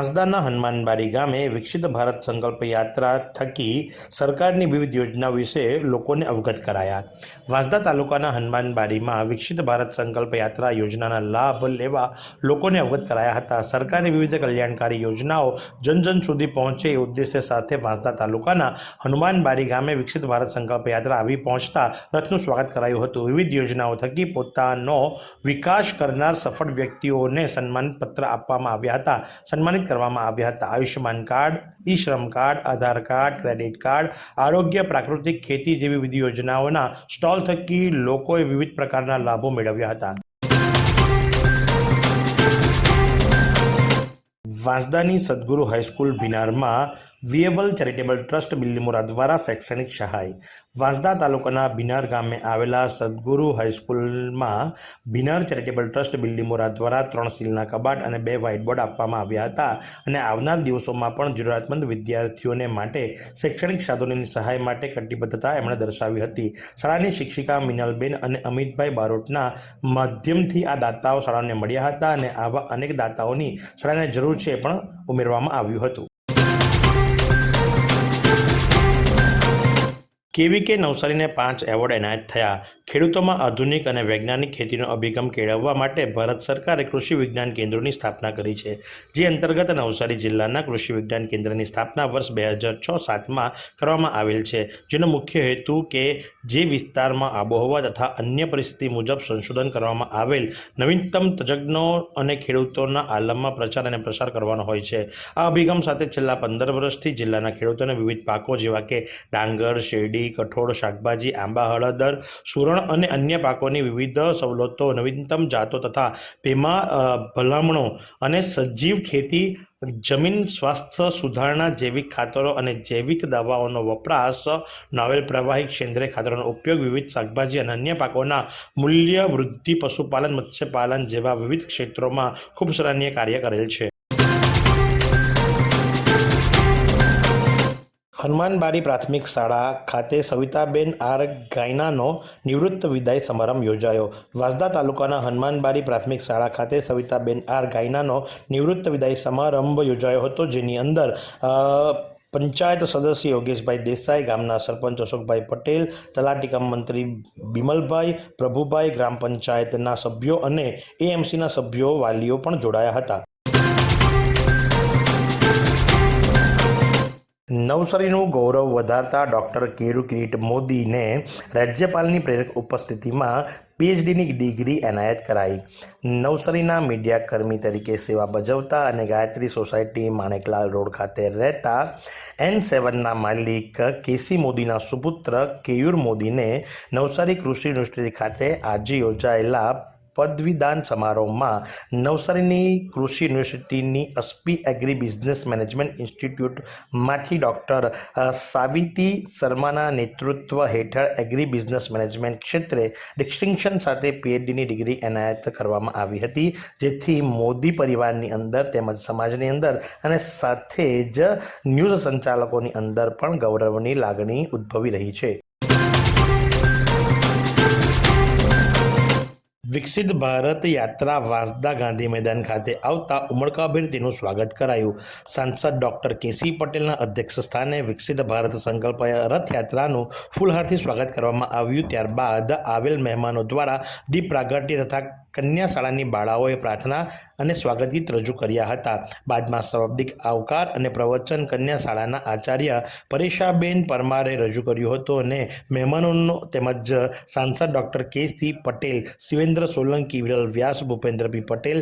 વાંસદાના હનુમાનબારી ગામે વિકસિત ભારત સંકલ્પ યાત્રા થકી સરકારની વિવિધ યોજના વિશે લોકોને અવગત કરાયા. વાંસદા તાલુકાના હનુમાનબારીમાં વિકસિત ભારત સંકલ્પ યાત્રા યોજનાના લાભ લેવા લોકોને અવગત કરાયા હતા. સરકારની વિવિધ કલ્યાણકારી યોજનાઓ જન જન સુધી પહોંચે એ ઉદ્દેશ્ય સાથે વાંસદા તાલુકાના હનુમાનબારી ગામે વિકસિત ભારત સંકલ્પ યાત્રા આવી પહોંચતા રથનું સ્વાગત કરાયું હતું. વિવિધ યોજનાઓ થકી પોતાનો વિકાસ કરનાર સફળ વ્યક્તિઓને સન્માનિત પત્ર આપવામાં આવ્યા હતા. સન્માનિત કરવામાં આવ્યા હતા. Ayushman card E Shram card, Aadhaar card, credit card, આરોગ્ય, પ્રાકૃતિક ખેતી જેવી વિવિધ યોજનાઓના સ્ટોલ થકી લોકોએ વિવિધ પ્રકારના લાભો મેળવ્યા હતા. વાંસદાની સદગુરુ હાઈસ્કૂલ બિનારમાં વિએબલ ચેરિટેબલ ટ્રસ્ટ બિલ્લીમોરા દ્વારા શૈક્ષણિક સહાય. વાંસદા તાલુકાના બિનાર ગામે આવેલા સદગુરુ હાઈસ્કૂલમાં બિનાર ચેરિટેબલ ટ્રસ્ટ બિલ્લીમોરા દ્વારા ત્રણ સ્ટીલના કબાટ અને બે વ્હાઇટબોર્ડ આપવામાં આવ્યા હતા અને આવનાર દિવસોમાં પણ જરૂરિયાતમંદ વિદ્યાર્થીઓને માટે શૈક્ષણિક સાધનોની સહાય માટે કટિબદ્ધતા એમણે દર્શાવી હતી. શાળાની શિક્ષિકા મિનલબેન અને અમિતભાઈ બારોટના માધ્યમથી આ દાતાઓ શાળાને મળ્યા હતા અને આવા અનેક દાતાઓની શાળાને જરૂર છે પણ ઉમેરવામાં આવ્યું હતું. કેવીકે નવસારીને પાંચ એવોર્ડ એનાયત થયા. ખેડૂતોમાં આધુનિક અને વૈજ્ઞાનિક ખેતીનો અભિગમ કેળવવા માટે ભારત સરકારે કૃષિ વિજ્ઞાન કેન્દ્રોની સ્થાપના કરી છે, જે અંતર્ગત નવસારી જિલ્લાના કૃષિ વિજ્ઞાન કેન્દ્રની સ્થાપના વર્ષ બે હજાર છ સાતમાં કરવામાં આવેલ છે, જેનો મુખ્ય હેતુ કે જે વિસ્તારમાં આબોહવા તથા અન્ય પરિસ્થિતિ મુજબ સંશોધન કરવામાં આવેલ નવીનતમ તજજ્ઞો અને ખેડૂતોના આલમમાં પ્રચાર અને પ્રસાર કરવાનો હોય છે. આ અભિગમ સાથે છેલ્લા પંદર વર્ષથી જિલ્લાના ખેડૂતોને વિવિધ પાકો જેવા કે ડાંગર, શેરડી કઠોળ, શાકભાજી, આંબા, હળદર, સુરણ અને અન્ય પાકોની વિવિધ સવલતો, નવીનતમ જાતો તથા તેમાં ભલામણો અને સજીવ ખેતી, જમીન સ્વાસ્થ્ય સુધારણા જૈવિક ખાતરો અને જૈવિક દવાઓનો વપરાશ, નોવેલ પ્રવાહી સેન્દ્રિય ખાતરોનો ઉપયોગ, વિવિધ શાકભાજી અને અન્ય પાકોના મૂલ્ય વૃદ્ધિ, પશુપાલન, મત્સ્યપાલન જેવા વિવિધ ક્ષેત્રોમાં ખૂબ સરાહનીય કાર્ય કરેલ છે. હનુમાનબારી પ્રાથમિક શાળા ખાતે સવિતાબેન આર ગાયનાનો નિવૃત્ત વિદાય સમારંભ યોજાયો. વાંસદા તાલુકાના હનુમાનબારી પ્રાથમિક શાળા ખાતે સવિતાબેન આર ગાયનાનો નિવૃત્ત વિદાય સમારંભ યોજાયો હતો, જેની અંદર પંચાયત સદસ્ય યોગેશભાઈ દેસાઈ, ગામના સરપંચ અશોકભાઈ પટેલ, તલાટી કમ મંત્રી બિમલભાઈ, પ્રભુભાઈ, ગ્રામ પંચાયતના સભ્યો અને એએમસીના સભ્યો વાલીઓ પણ જોડાયા હતા. નવસારીનું ગૌરવ વધારતા ડૉક્ટર કેરુ કિરીટ મોદીને રાજ્યપાલની પ્રેરક ઉપસ્થિતિમાં પીએચડીની ડિગ્રી એનાયત કરાઈ. નવસારીના મીડિયાકર્મી તરીકે સેવા બજાવતા અને ગાયત્રી સોસાયટી માણેકલાલ રોડ ખાતે રહેતા એન સેવનના માલિક કેસી મોદીના સુપુત્ર કેયુર મોદીને નવસારી કૃષિ યુનિવર્સિટી ખાતે આજે યોજાયેલા પદવીદાન સમારોહમાં નવસારીની કૃષિ યુનિવર્સિટીની અસ્પી એગ્રી બિઝનેસ મેનેજમેન્ટ ઇન્સ્ટિટ્યૂટમાંથી ડૉક્ટર સાવિતી શર્માના નેતૃત્વ હેઠળ એગ્રી બિઝનેસ મેનેજમેન્ટ ક્ષેત્રે ડિસ્ટિંક્શન સાથે પીએચડીની ડિગ્રી એનાયત કરવામાં આવી હતી, જેથી મોદી પરિવારની અંદર તેમજ સમાજની અંદર અને સાથે જ ન્યૂઝ સંચાલકોની અંદર પણ ગૌરવની લાગણી ઉદ્ભવી રહી છે. વિકસિત ભારત યાત્રા વાંસદા ગાંધી મેદાન ખાતે આવતા ઉમળકાભેર તેનું સ્વાગત કરાયું. સાંસદ ડૉક્ટર કેસી પટેલના અધ્યક્ષ સ્થાને વિકસિત ભારત સંકલ્પ રથયાત્રાનું ફૂલહારથી સ્વાગત કરવામાં આવ્યું. ત્યારબાદ આવેલ મહેમાનો દ્વારા દીપ પ્રાગટ્ય તથા કન્યાશાળાની બાળાઓએ પ્રાર્થના અને સ્વાગત ગીત રજૂ કર્યા હતા. બાદમાં શાબ્દિક આવકાર અને પ્રવચન કન્યા શાળાના આચાર્ય પરેશાબેન પરમારે રજૂ કર્યું હતું અને મહેમાનોનો તેમજ સાંસદ ડૉક્ટર કેસી પટેલ, શિવેન્દ્ર સોલંકી, વિરલ વ્યાસ ભૂપેન્દ્રભાઈ પટેલ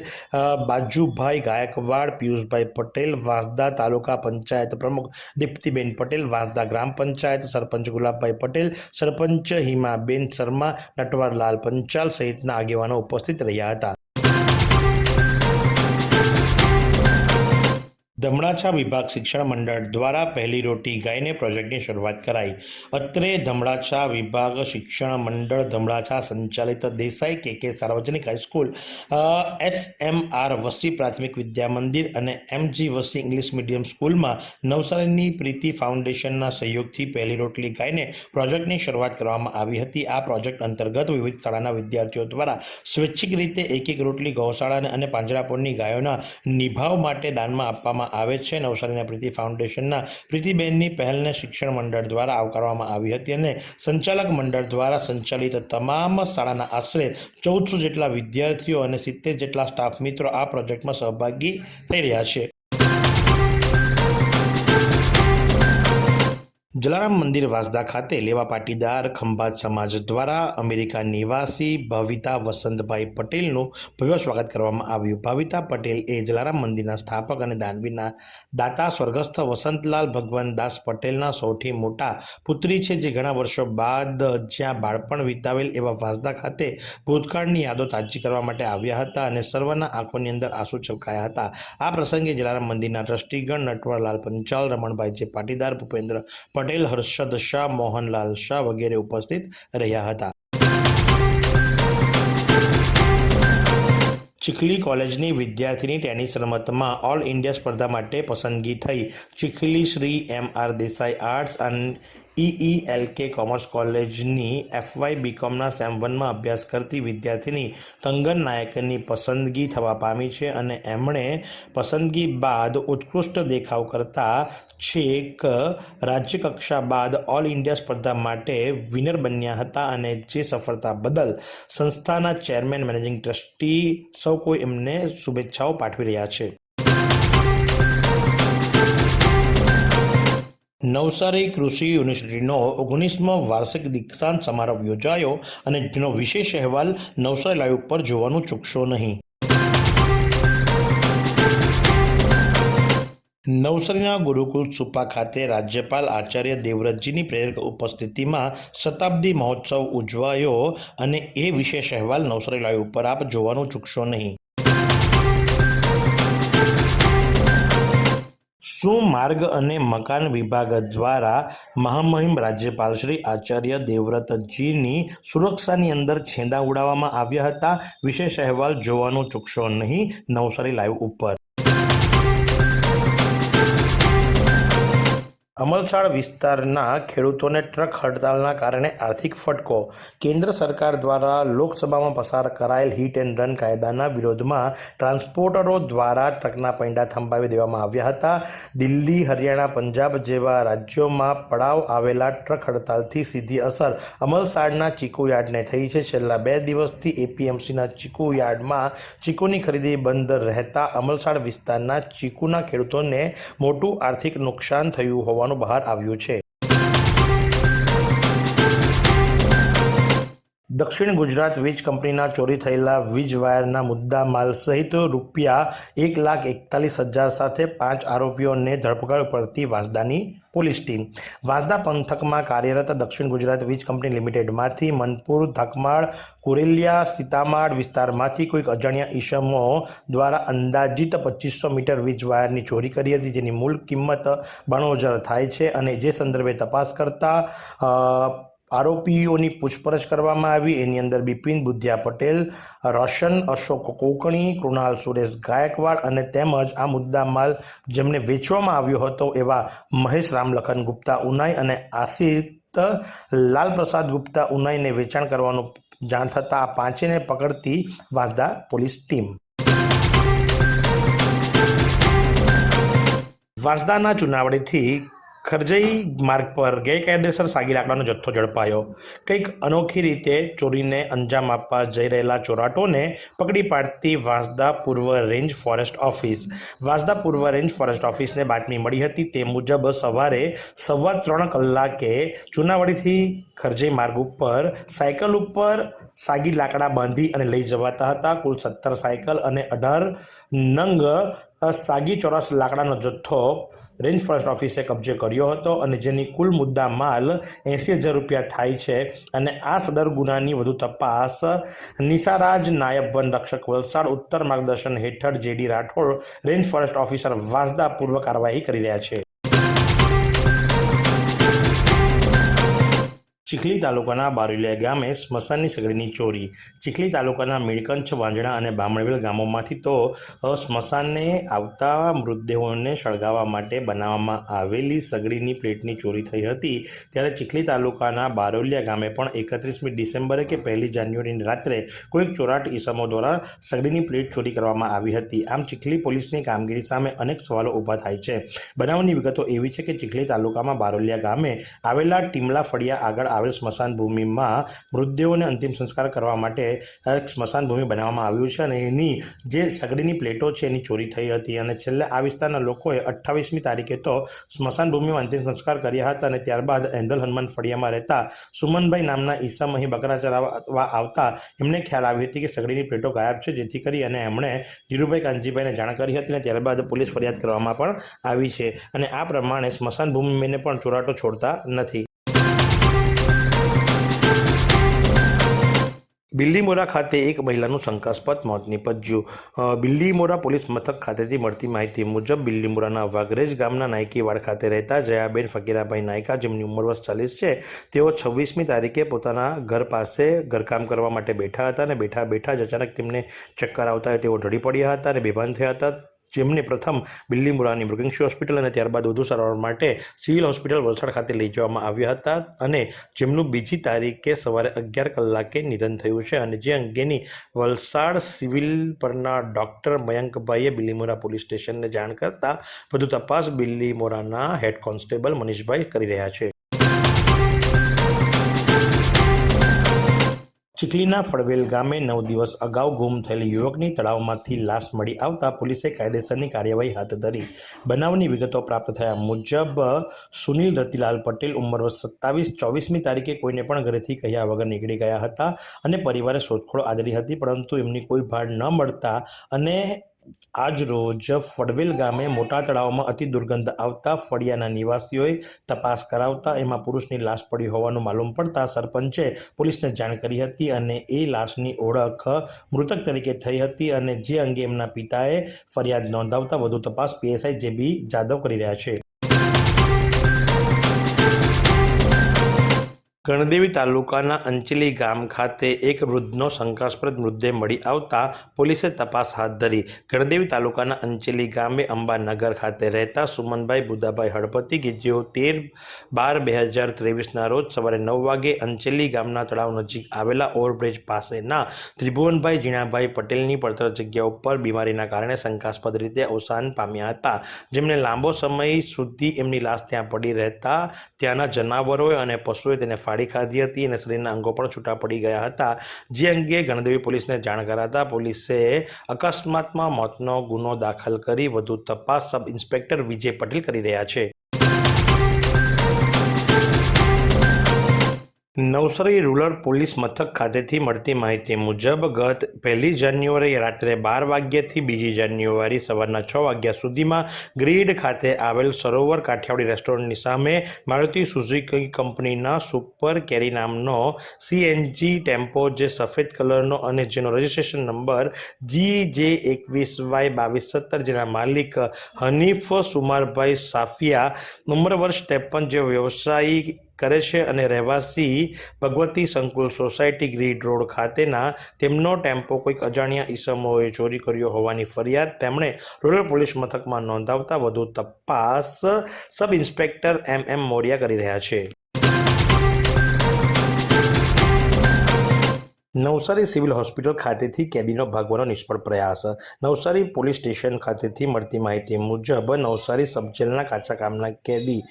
બાજુભાઈ ગાયકવાડ, પિયુષભાઈ પટેલ, વાંસદા તાલુકા પંચાયત પ્રમુખ દીપ્તિબેન પટેલ, વાંસદા ગ્રામ પંચાયત સરપંચ ગુલાબભાઈ પટેલ, સરપંચ હિમાબેન શર્મા, નટવરલાલ પંચાલ સહિતના આગેવાનો ઉપસ્થિત રહ્યા હતા. ધમણાછા વિભાગ શિક્ષણ મંડળ દ્વારા પહેલી રોટી ગાયને પ્રોજેક્ટની શરૂઆત કરાઈ. અત્રે ધમણાછા વિભાગ શિક્ષણ મંડળ ધમણાછા સંચાલિત દેસાઈ કે કે સાર્વજનિક હાઈસ્કૂલ એસ એમ આર વસી પ્રાથમિક વિદ્યા મંદિર અને એમજી વસી ઇંગ્લિશ મીડિયમ સ્કૂલમાં નવસારીની પ્રીતિ ફાઉન્ડેશનના સહયોગથી પહેલી રોટલી ગાયને પ્રોજેક્ટની શરૂઆત કરવામાં આવી હતી. આ પ્રોજેક્ટ અંતર્ગત વિવિધ શાળાના વિદ્યાર્થીઓ દ્વારા સ્વૈચ્છિક રીતે એક એક રોટલી ગૌશાળા અને પાંજરાપોળની ગાયોના નિભાવ માટે દાનમાં આપવામાં આવે છે. નવસારીના પ્રીતિ ફાઉન્ડેશનના પ્રીતિબેનની પહેલને શિક્ષણ મંડળ દ્વારા આવકારવામાં આવી હતી અને સંચાલક મંડળ દ્વારા સંચાલિત તમામ શાળાના આશરે ચૌદસો જેટલા વિદ્યાર્થીઓ અને સિત્તેર જેટલા સ્ટાફ મિત્રો આ પ્રોજેક્ટમાં સહભાગી થઈ રહ્યા છે. જલારામ મંદિર વાસદા ખાતે લેવા પાટીદાર ખંભાત સમાજ દ્વારા અમેરિકા નિવાસી ભાવિતા વસંતભાઈ પટેલનું ભવ્ય સ્વાગત કરવામાં આવ્યું. ભાવિતા પટેલ એ જલારામ મંદિરના સ્થાપક અને દાનવીના દાતા, સ્વર્ગસ્થ વસંતલાલ ભગવાનદાસ પટેલના સૌથી મોટા પુત્રી છે, જે ઘણા વર્ષો બાદ જ્યાં બાળપણ વિતાવેલ એવા વાસદા ખાતે ભૂતકાળની યાદો તાજી કરવા માટે આવ્યા હતા અને સર્વના આંખોની અંદર આંસુ છલકાયા હતા. આ પ્રસંગે જલારામ મંદિરના ટ્રસ્ટીગણ નટવરલાલ પંચાલ, રમણભાઈ જે પાટીદાર ભૂપેન્દ્ર પટેલ, હર્ષદ શાહ, મોહનલાલ શાહ વગેરે ઉપસ્થિત રહ્યા હતા. ચીખલી કોલેજની વિદ્યાર્થીની ટેનિસ રમતમાં ઓલ ઇન્ડિયા સ્પર્ધા માટે પસંદગી થઈ. Chikhli Shri M R Desai arts અને ઈ એલ કે કોમર્સ કોલેજની એફવાય બીકોમના સેમ વનમાં અભ્યાસ કરતી વિદ્યાર્થીની કંગન નાયકની પસંદગી થવા પામી છે અને એમણે પસંદગી બાદ ઉત્કૃષ્ટ દેખાવ કરતા છેક રાજ્યકક્ષા બાદ ઓલ ઇન્ડિયા સ્પર્ધા માટે વિનર બન્યા હતા અને જે સફળતા બદલ સંસ્થાના ચેરમેન, મેનેજિંગ ટ્રસ્ટી સૌ કોઈ એમને શુભેચ્છાઓ પાઠવી રહ્યા છે. નવસારી કૃષિ યુનિવર્સિટીનો ઓગણીસમો વાર્ષિક દીક્ષાંત સમારોહ યોજાયો અને જેનો વિશેષ અહેવાલ નવસારી લાઈવ પર જોવાનું ચૂકશો નહીં. નવસારીના ગુરુકુલ સુપા ખાતે રાજ્યપાલ આચાર્ય દેવવ્રતજીની પ્રેરક ઉપસ્થિતિમાં શતાબ્દી મહોત્સવ ઉજવાયો અને એ વિશેષ અહેવાલ નવસારી લાઈવ ઉપર આપ જોવાનું ચૂકશો નહીં. શું માર્ગ અને મકાન વિભાગ દ્વારા મહામહિમ રાજ્યપાલ શ્રી આચાર્ય દેવવ્રતજીની સુરક્ષાની અંદર છેંદા ઉડાવવામાં આવ્યા હતા? વિશેષ અહેવાલ જોવાનું ચૂકશો નહીં. નવસારી લાઈવ ઉપર. અમલસાડ વિસ્તારના ખેડૂતોને ટ્રક હડતાલના કારણે આર્થિક ફટકો. કેન્દ્ર સરકાર દ્વારા લોકસભામાં પસાર કરાયેલ હિટ એન્ડ રન કાયદાના વિરોધમાં ટ્રાન્સપોર્ટરો દ્વારા ટ્રકના પૈંડા થંભાવી દેવામાં આવ્યા હતા. દિલ્હી, હરિયાણા, પંજાબ જેવા રાજ્યોમાં પડાવ આવેલા ટ્રક હડતાલથી સીધી અસર અમલસાડના ચીકુ યાર્ડને થઈ છે. છેલ્લા બે દિવસથી એપીએમસીના ચીકુ યાર્ડમાં ચીકુની ખરીદી બંધ રહેતા અમલસાડ વિસ્તારના ચીકુના ખેડૂતોને મોટું આર્થિક નુકસાન થયું હોવાનું બહાર આવ્યું છે. દક્ષિણ ગુજરાત વીજ કંપનીના ચોરી થયેલા વીજ વાયરના મુદ્દા માલ સહિત રૂપિયા એક લાખ એકતાલીસ હજાર સાથે પાંચ આરોપીઓને ધરપકડ પડતી વાંસદાની પોલીસ ટીમ. વાંસદા પંથકમાં કાર્યરત દક્ષિણ ગુજરાત વીજ કંપની લિમિટેડમાંથી મનપુર, ધકમાળ, કુરેલિયા, સીતામાળ વિસ્તારમાંથી કોઈક અજાણ્યા ઈસમો દ્વારા અંદાજિત પચીસો મીટર વીજ વાયરની ચોરી કરી હતી, જેની મૂળ કિંમત બાણું હજાર થાય છે અને જે સંદર્ભે તપાસ કરતા આરોપીઓની પૂછપરછ કરવામાં આવી. એની અંદર બિપિન બુદ્ધિયા પટેલ, રોશન અશોક કોકણી કૃણાલ સુરેશ ગાયકવાડ અને તેમજ આ મુદ્દા માલ જેમને વેચવામાં આવ્યો હતો એવા મહેશ રામલખન ગુપ્તા ઉનાઈ અને આશિત લાલપ્રસાદ ગુપ્તા ઉનાઈને વેચાણ કરવાનું જાણ થતાં આ પાંચેને પકડતી વાંસદા પોલીસ ટીમ. વાંસદાના ચુનાવડીથી ખરજઈ માર્ગ પર ગેરકાયદેસર સાગી લાકડાનો જથ્થો ઝડપાયો. કંઈક અનોખી રીતે ચોરીને અંજામ આપવા જઈ રહેલા ચોરાટોને પકડી પાડતી વાંસદા પૂર્વ રેન્જ ફોરેસ્ટ ઓફિસ. વાંસદા પૂર્વ રેન્જ ફોરેસ્ટ ઓફિસને બાતમી મળી હતી તે મુજબ સવારે સવા ત્રણ કલાકે ચુનાવાડીથી ખરજઈ માર્ગ ઉપર સાયકલ ઉપર સાગી લાકડા બાંધી અને લઈ જવાતા હતા. કુલ સત્તર સાયકલ અને અઢાર નંગ સાગી ચોરસ લાકડાનો જથ્થો રેન્જ ફોરેસ્ટ ઓફિસે કબજે કર્યો હતો અને જેની કુલ મુદ્દા માલ એંસી હજાર રૂપિયા થાય છે અને આ સદર ગુનાની વધુ તપાસ નિસારાજ નાયબ વન રક્ષક વલસાડ ઉત્તર માર્ગદર્શન હેઠળ JD Rathod range forest officer Vasda પૂર્વ કાર્યવાહી કરી રહ્યા છે. ચીખલી તાલુકાના બારોલિયા ગામે સ્મશાનની સગડીની ચોરી. ચીખલી તાલુકાના મીળકંછ વાંજણા અને બામણવેલ ગામોમાંથી તો સ્મશાનને આવતા મૃતદેહોને સળગાવવા માટે બનાવવામાં આવેલી સગડીની પ્લેટની ચોરી થઈ હતી. ત્યારે ચીખલી તાલુકાના બારોલિયા ગામે પણ એકત્રીસમી ડિસેમ્બરે કે પહેલી જાન્યુઆરીની રાત્રે કોઈક ચોરાટ ઈસમો દ્વારા સગડીની પ્લેટ ચોરી કરવામાં આવી હતી. આમ ચીખલી પોલીસની કામગીરી સામે અનેક સવાલો ઊભા થાય છે. બનાવની વિગતો એવી છે કે ચીખલી તાલુકામાં બારોલિયા ગામે આવેલા ટીમલા ફળિયા આગળ આવેલ સ્મશાન ભૂમિમાં મૃતદેહોને અંતિમ સંસ્કાર કરવા માટે સ્મશાન ભૂમિ બનાવવામાં આવ્યું છે અને એની જે સગડીની પ્લેટો છે, એની ચોરી થઈ હતી અને છેલ્લે આ વિસ્તારના લોકોએ અઠ્ઠાવીસમી તારીખે તો સ્મશાન ભૂમિમાં અંતિમ સંસ્કાર કર્યા હતા અને ત્યારબાદ એન્દલ હનુમાન ફળિયામાં રહેતા સુમનભાઈ નામના ઈસમ અહીં બકરા ચરાવવા આવતા એમને ખ્યાલ આવી હતી કે સગડીની પ્લેટો ગાયબ છે, જેથી કરી અને એમણે ધીરુભાઈ કાનજીભાઈને જાણ કરી હતી અને ત્યારબાદ પોલીસ ફરિયાદ કરવામાં પણ આવી છે અને આ પ્રમાણે સ્મશાન ભૂમિને પણ ચોરાટો છોડતા નથી. બિલ્લીમોરા ખાતે એક મહિલાનું શંકાસ્પદ મોત નિપજ્યું. બિલ્લીમોરા પોલીસ મથક ખાતેથી મળતી માહિતી મુજબ બિલ્લીમોરાના વાઘરેજ ગામના નાયકીવાડ ખાતે રહેતા જયાબેન ફકીરાભાઈ નાયકા, જેમની ઉંમર વર્ષ ચાલીસ છે, તેઓ છવ્વીસમી તારીખે પોતાના ઘર પાસે ઘરકામ કરવા માટે બેઠા હતા અને બેઠા બેઠા જ અચાનક તેમને ચક્કર આવતા તેઓ ઢળી પડ્યા હતા અને બેભાન થયા હતા. જેમને પ્રથમ બિલ્લીમોરાની મૃગંશી હોસ્પિટલ અને ત્યારબાદ વધુ સારવાર માટે સિવિલ હોસ્પિટલ વલસાડ ખાતે લઈ જવામાં આવ્યા હતા અને જેમનું બીજી તારીખે સવારે અગિયાર કલાકે નિધન થયું છે. અને જે અંગેની વલસાડ સિવિલ પરના ડૉક્ટર મયંકભાઈએ બિલ્લીમોરા પોલીસ સ્ટેશનને જાણ કરતાં વધુ તપાસ બિલ્લીમોરાના હેડ કોન્સ્ટેબલ મનીષભાઈ કરી રહ્યા છે. ચીખલીના ફળવેલ ગામે નવ દિવસ અગાઉ ગુમ થયેલ યુવકની તળાવમાંથી લાશ મળી આવતા પોલીસે કાયદેસરની કાર્યવાહી હાથ ધરી. બનાવની વિગતો પ્રાપ્ત થયા મુજબ, સુનિલ રતિલાલ પટેલ ઉંમર સત્તાવીસ, ચોવીસમી તારીખે કોઈને પણ ઘરેથી કહ્યા વગર નીકળી ગયા હતા અને પરિવારે શોધખોળ આદરી હતી, પરંતુ એમની કોઈ ભાડ ન મળતા અને આજ ફડવેલ ગામે મોટા તળાવમાં અતિ દુર્ગંધ આવતા ફળિયાના નિવાસીઓએ તપાસ કરાવતા એમાં પુરુષની લાશ પડી હોવાનું માલુમ પડતા સરપંચે પોલીસને જાણ કરી હતી અને એ લાશની ઓળખ મૃતક તરીકે થઈ હતી અને જે અંગે એમના પિતાએ ફરિયાદ નોંધાવતા વધુ તપાસ પીએસઆઈ જે બી જાદવ કરી રહ્યા છે. ગણદેવી તાલુકાના અંચલી ગામ ખાતે એક વૃદ્ધનો શંકાસ્પદ મૃતદેહ મળી આવતા પોલીસે તપાસ હાથ ધરી. ગણદેવી તાલુકાના અંચલી ગામે અંબાનગર ખાતે રહેતા સુમનભાઈ બુદાભાઈ હળપતિ કે તેર બાર બે હજાર ત્રેવીસના રોજ સવારે નવ વાગે અંચલી ગામના તળાવ નજીક આવેલા ઓવરબ્રિજ પાસેના ત્રિભુવનભાઈ જીણાભાઈ પટેલની પડતર જગ્યા ઉપર બીમારીના કારણે શંકાસ્પદ રીતે અવસાન પામ્યા હતા. જેમને લાંબો સમય સુધી એમની લાશ ત્યાં પડી રહેતા ત્યાંના જનાવરોએ અને પશુએ તેને ફાડી ખાધી હતી અને શરીરના અંગો પણ છૂટા પડી ગયા હતા. જે અંગે ગણદેવી પોલીસને જાણ કરાતા પોલીસે અકસ્માતમાં મોતનો ગુનો દાખલ કરી વધુ તપાસ સબ ઇન્સ્પેક્ટર વિજય પટેલ કરી રહ્યા છે. નવસારી રૂરલ પોલીસ મથક ખાતેથી મળતી માહિતી મુજબ ગત પહેલી જાન્યુઆરી રાત્રે બાર વાગ્યાથી બીજી જાન્યુઆરી સવારના છ વાગ્યા સુધીમાં ગ્રીડ ખાતે આવેલ સરોવર કાઠિયાવાડી રેસ્ટોરન્ટની સામે મારુતિ સુઝુકી કંપનીના સુપર કેરી નામનો સીએનજી ટેમ્પો જે સફેદ કલરનો અને જેનો રજિસ્ટ્રેશન નંબર જી જે એકવીસ વાય બાવીસ સત્તર જેના માલિક હનીફ સુમારભાઈ સાફિયા ઉંમર વર્ષ ત્રેપન જે વ્યવસાયી કરે છે અને રહેવાસી ભગવતી સંકુલ સોસાયટી ગ્રીડ રોડ ખાતેના તેમનો ટેમ્પો કોઈક અજાણ્યા ઈસમોએ ચોરી કર્યો હોવાની ફરિયાદ તેમણે રૂરલ પોલીસ મથકમાં નોંધાવતા વધુ તપાસ સબ ઇન્સ્પેક્ટર એમ એમ મોરિયા કરી રહ્યા છે. નવસારી સિવિલ હોસ્પિટલ ખાતેથી કેદીનો ભાગવાનો નિષ્ફળ પ્રયાસ. નવસારી પોલીસ સ્ટેશન ખાતેથી મળતી માહિતી મુજબ નવસારી સબજેલના કાચા કામના કેદી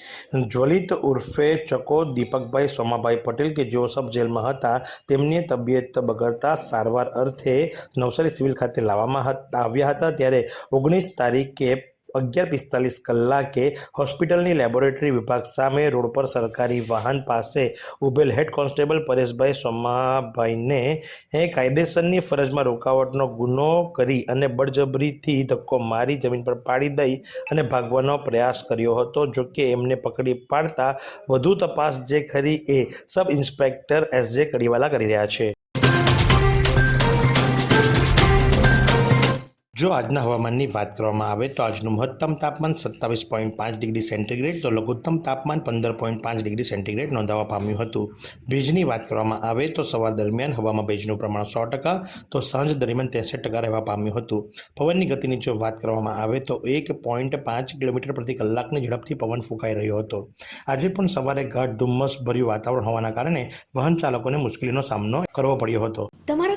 જ્વલિત ઉર્ફે ચકો દીપકભાઈ સોમાભાઈ પટેલ કે જેઓ સબજેલમાં હતા, તેમની તબિયત બગડતા સારવાર અર્થે નવસારી સિવિલ ખાતે લાવવામાં આવ્યા હતા. ત્યારે ઓગણીસ તારીખે અગિયાર પિસ્તાલીસ કલાકે હોસ્પિટલની લેબોરેટરી વિભાગ સામે રોડ પર સરકારી વાહન પાસે ઉભેલ હેડ કોન્સ્ટેબલ પરેશભાઈ સોમાભાઈને એ કાયદેસરની ફરજમાં રોકાવટનો ગુનો કરી અને બળજબરીથી ધક્કો મારી જમીન પર પાડી દઈ અને ભાગવાનો પ્રયાસ કર્યો હતો. જો કે એમને પકડી પાડતા વધુ તપાસ જે ખરી એ સબ ઇન્સ્પેક્ટર એસ જે કડીવાલા કરી રહ્યા છે. જો આજના હવામાનની વાત કરવામાં આવે તો આજનું મહત્તમ તાપમાન સત્તાવીસ પોઈન્ટ પાંચ ડિગ્રી સેન્ટીગ્રેડ, તો લઘુત્તમ તાપમાન પંદર પોઈન્ટ પાંચ ડિગ્રી સેન્ટીગ્રેડ નોંધાવા પામ્યું હતું. ભેજની વાત કરવામાં આવે તો સવાર દરમિયાન હવામાં ભેજનું પ્રમાણ સો ટકા, તો સાંજ દરમિયાન ત્રેસઠ ટકા રહેવા પામ્યું હતું. પવનની ગતિની જો વાત કરવામાં આવે તો એક પોઈન્ટ પાંચ કિલોમીટર પ્રતિ કલાકની ઝડપથી પવન ફૂંકાઈ રહ્યો હતો. આજે પણ સવારે ગાઢ ધુમ્મસ ભર્યું વાતાવરણ હોવાના કારણે વાહન ચાલકોને મુશ્કેલીનો સામનો કરવો પડ્યો હતો. તમારા